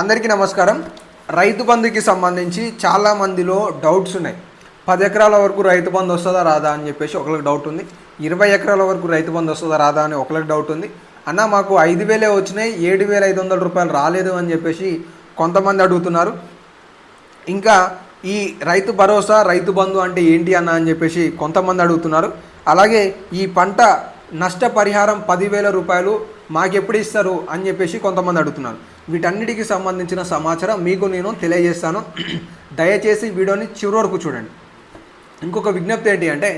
అందరికీ నమస్కారం. రైతు బంధుకి సంబంధించి చాలా మందిలో డౌట్స్ ఉన్నాయి. పది ఎకరాల వరకు రైతు బంధు వస్తుందా రాదా అని చెప్పేసి ఒకరికి డౌట్ ఉంది. ఇరవై ఎకరాల వరకు రైతు బంధు వస్తుందా రాదా అని ఒకరికి డౌట్ ఉంది. అన్న మాకు ఐదు వేలే వచ్చినాయి ఏడు వేల ఐదు వందల రూపాయలు రాలేదు అని చెప్పేసి కొంతమంది అడుగుతున్నారు. ఇంకా ఈ రైతు భరోసా రైతు బంధు అంటే ఏంటి అన్న అని చెప్పేసి కొంతమంది అడుగుతున్నారు. అలాగే ఈ పంట నష్టపరిహారం పదివేల రూపాయలు మాకెప్పుడు ఇస్తారు అని చెప్పేసి కొంతమంది అడుగుతున్నారు. వీటన్నిటికి సంబంధించిన సమాచారం మీకు నేను తెలియజేస్తాను. దయచేసి వీడియోని చివరి వరకు చూడండి. ఇంకొక విజ్ఞప్తి ఏంటి అంటే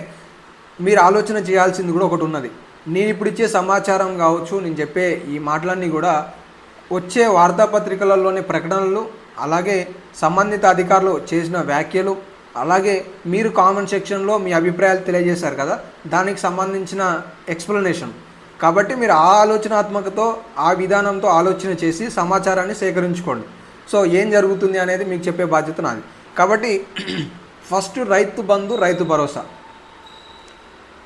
మీరు ఆలోచన చేయాల్సింది కూడా ఒకటి ఉన్నది. నేను ఇప్పుడు ఇచ్చే సమాచారం కావచ్చు నేను చెప్పే ఈ మాటలన్నీ కూడా వచ్చే వార్తాపత్రికలలోని ప్రకటనలు అలాగే సంబంధిత అధికారులు చేసిన వ్యాఖ్యలు అలాగే మీరు కామెంట్ సెక్షన్లో మీ అభిప్రాయాలు తెలియజేశారు కదా? దానికి సంబంధించిన ఎక్స్ప్లెనేషన్. కాబట్టి మీరు ఆ ఆలోచనాత్మకతో ఆ విధానంతో ఆలోచన చేసి సమాచారాన్ని సేకరించుకోండి. సో ఏం జరుగుతుంది అనేది మీకు చెప్పే బాధ్యత నాది. కాబట్టి ఫస్ట్ రైతు బంధు రైతు భరోసా.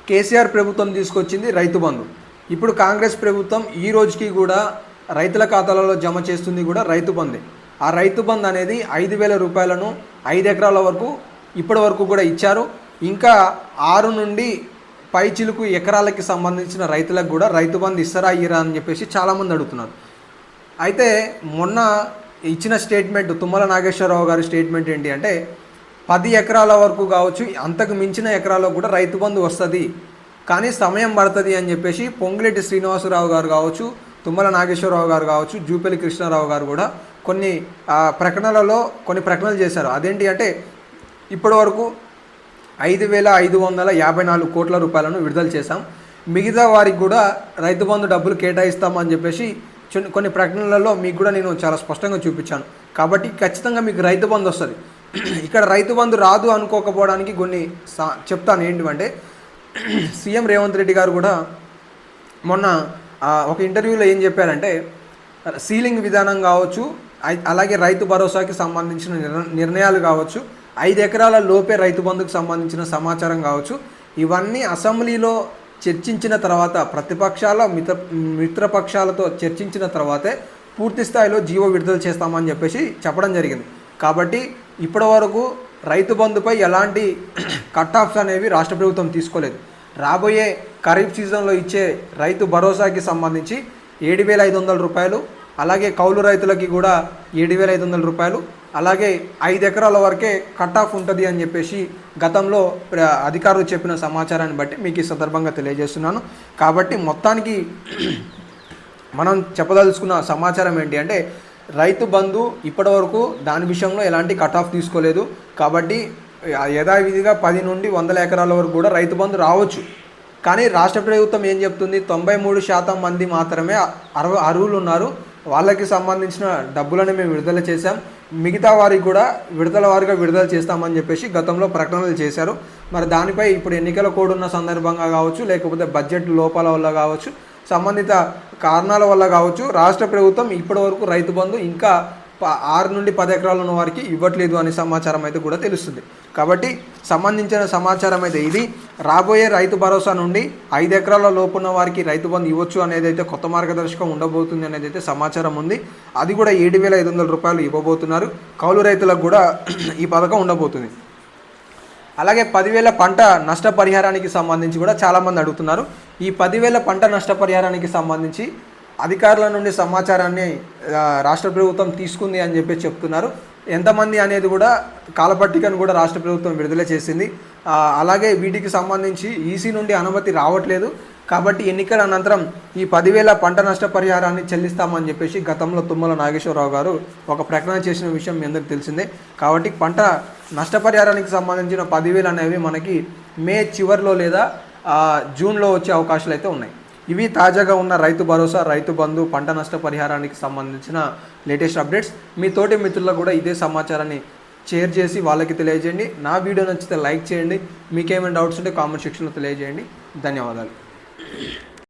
కేసీఆర్ ప్రభుత్వం తీసుకొచ్చింది రైతు బంధు. ఇప్పుడు కాంగ్రెస్ ప్రభుత్వం ఈ రోజుకి కూడా రైతుల ఖాతాలలో జమ చేస్తుంది కూడా రైతు బంధే. ఆ రైతు బంద్ అనేది ఐదు వేల రూపాయలను ఐదు ఎకరాల వరకు ఇప్పటి వరకు కూడా ఇచ్చారు. ఇంకా ఆరు నుండి పై చిలుకు ఎకరాలకి సంబంధించిన రైతులకు కూడా రైతు బంధు ఇస్తారా ఇరా అని చెప్పేసి చాలామంది అడుగుతున్నారు. అయితే మొన్న ఇచ్చిన స్టేట్మెంట్ తుమ్మల నాగేశ్వరరావు గారి స్టేట్మెంట్ ఏంటి అంటే పది ఎకరాల వరకు కావచ్చు అంతకు మించిన ఎకరాలకు కూడా రైతు బంధు వస్తుంది. కానీ సమయం పడుతుంది అని చెప్పేసి పొంగులేటి శ్రీనివాసరావు గారు కావచ్చు తుమ్మల నాగేశ్వరరావు గారు కావచ్చు జూపల్లి కృష్ణారావు గారు కూడా కొన్ని ప్రకటనలలో కొన్ని ప్రకటనలు చేశారు. అదేంటి అంటే ఇప్పటి వరకు ఐదు వేల ఐదు వందల యాభై నాలుగు కోట్ల రూపాయలను విడుదల చేశాం. మిగతా వారికి కూడా రైతు బంధు డబ్బులు కేటాయిస్తామని చెప్పేసి కొన్ని ప్రకటనలలో మీకు కూడా నేను చాలా స్పష్టంగా చూపించాను. కాబట్టి ఖచ్చితంగా మీకు రైతు బంధు వస్తుంది. ఇక్కడ రైతు బంధు రాదు అనుకోకపోవడానికి కొన్ని సా- చెప్తాను ఏంటంటే సీఎం రేవంత్ రెడ్డి గారు కూడా మొన్న ఒక ఇంటర్వ్యూలో ఏం చెప్పారంటే సీలింగ్ విధానం కావచ్చు ఐ- అలాగే రైతు భరోసాకి సంబంధించిన నిర్ణయాలు కావచ్చు ఐదు ఎకరాల లోపే రైతు బంధుకు సంబంధించిన సమాచారం కావచ్చు. ఇవన్నీ అసెంబ్లీలో చర్చించిన తర్వాత ప్రతిపక్షాల మిత్ర మిత్రపక్షాలతో చర్చించిన తర్వాతే పూర్తి స్థాయిలో జీవో విడుదల చేస్తామని చెప్పేసి చెప్పడం జరిగింది. కాబట్టి ఇప్పటి వరకు రైతు బంధుపై ఎలాంటి కట్ ఆఫ్స్ అనేవి రాష్ట్ర ప్రభుత్వం తీసుకోలేదు. రాబోయే ఖరీఫ్ సీజన్లో ఇచ్చే రైతు భరోసాకి సంబంధించి ఏడు వేల ఐదు వందల రూపాయలు అలాగే కౌలు రైతులకి కూడా ఏడు వేల ఐదు వందల రూపాయలు అలాగే ఐదు ఎకరాల వరకే కట్ ఆఫ్ ఉంటుంది అని చెప్పేసి గతంలో ప్ర- అధికారులు చెప్పిన సమాచారాన్ని బట్టి మీకు ఈ సందర్భంగా తెలియజేస్తున్నాను. కాబట్టి మొత్తానికి మనం చెప్పదలుచుకున్న సమాచారం ఏంటి అంటే రైతు బంధు ఇప్పటివరకు దాని విషయంలో ఎలాంటి కట్ ఆఫ్ తీసుకోలేదు. కాబట్టి యథావిధిగా పది నుండి వందల ఎకరాల వరకు కూడా రైతు బంధు రావచ్చు. కానీ రాష్ట్ర ప్రభుత్వం ఏం చెప్తుంది? తొంభై మూడు శాతం మంది మాత్రమే అర్హులు ఉన్నారు వాళ్ళకి సంబంధించిన డబ్బులను మేము విడుదల చేశాం. మిగతా వారికి కూడా విడుదల వారిగా విడుదల చేస్తామని చెప్పేసి గతంలో ప్రకటనలు చేశారు. మరి దానిపై ఇప్పుడు ఎన్నికల కోడ్ ఉన్న సందర్భంగా కావచ్చు లేకపోతే బడ్జెట్ లోపాల వల్ల కావచ్చు సంబంధిత కారణాల వల్ల కావచ్చు రాష్ట్ర ప్రభుత్వం ఇప్పటి వరకు రైతు బంధు ఇంకా ఆరు నుండి పది ఎకరాలు ఉన్న వారికి ఇవ్వట్లేదు అనే సమాచారం అయితే కూడా తెలుస్తుంది. కాబట్టి సంబంధించిన సమాచారం అయితే ఇది. రాబోయే రైతు భరోసా నుండి ఐదు ఎకరాల లోపు ఉన్న వారికి రైతు బంధు ఇవ్వచ్చు అనేది అయితే కొత్త మార్గదర్శకం ఉండబోతుంది అనేది అయితే సమాచారం ఉంది. అది కూడా ఏడు వేల ఐదు వందల రూపాయలు ఇవ్వబోతున్నారు. కౌలు రైతులకు కూడా ఈ పథకం ఉండబోతుంది. అలాగే పదివేల పంట నష్టపరిహారానికి సంబంధించి కూడా చాలామంది అడుగుతున్నారు. ఈ పదివేల పంట నష్టపరిహారానికి సంబంధించి అధికారుల నుండి సమాచారాన్ని రాష్ట్ర ప్రభుత్వం తీసుకుంది అని చెప్పి చెప్తున్నారు. ఎంతమంది అనేది కూడా కాలపట్టికను కూడా రాష్ట్ర ప్రభుత్వం విడుదల చేసింది. అలాగే వీటికి సంబంధించి ఈసీ నుండి అనుమతి రావట్లేదు. కాబట్టి ఎన్నికల అనంతరం ఈ పదివేల పంట నష్టపరిహారాన్ని చెల్లిస్తామని చెప్పేసి గతంలో తుమ్మల నాగేశ్వరరావు గారు ఒక ప్రకటన చేసిన విషయం మీ అందరికీ తెలిసిందే. కాబట్టి పంట నష్టపరిహారానికి సంబంధించిన పదివేలు అనేవి మనకి మే చివరిలో లేదా జూన్లో వచ్చే అవకాశాలు అయితే ఉన్నాయి. ఇవి తాజాగా ఉన్న రైతు భరోసా రైతు బంధు పంట నష్ట పరిహారానికి సంబంధించిన లేటెస్ట్ అప్డేట్స్. మీ తోటి మిత్రులకు కూడా ఇదే సమాచారాన్ని షేర్ చేసి వాళ్ళకి తెలియజేయండి. నా వీడియో నచ్చితే లైక్ చేయండి. మీకేమైనా డౌట్స్ ఉంటే కామెంట్ సెక్షన్లో తెలియజేయండి. ధన్యవాదాలు.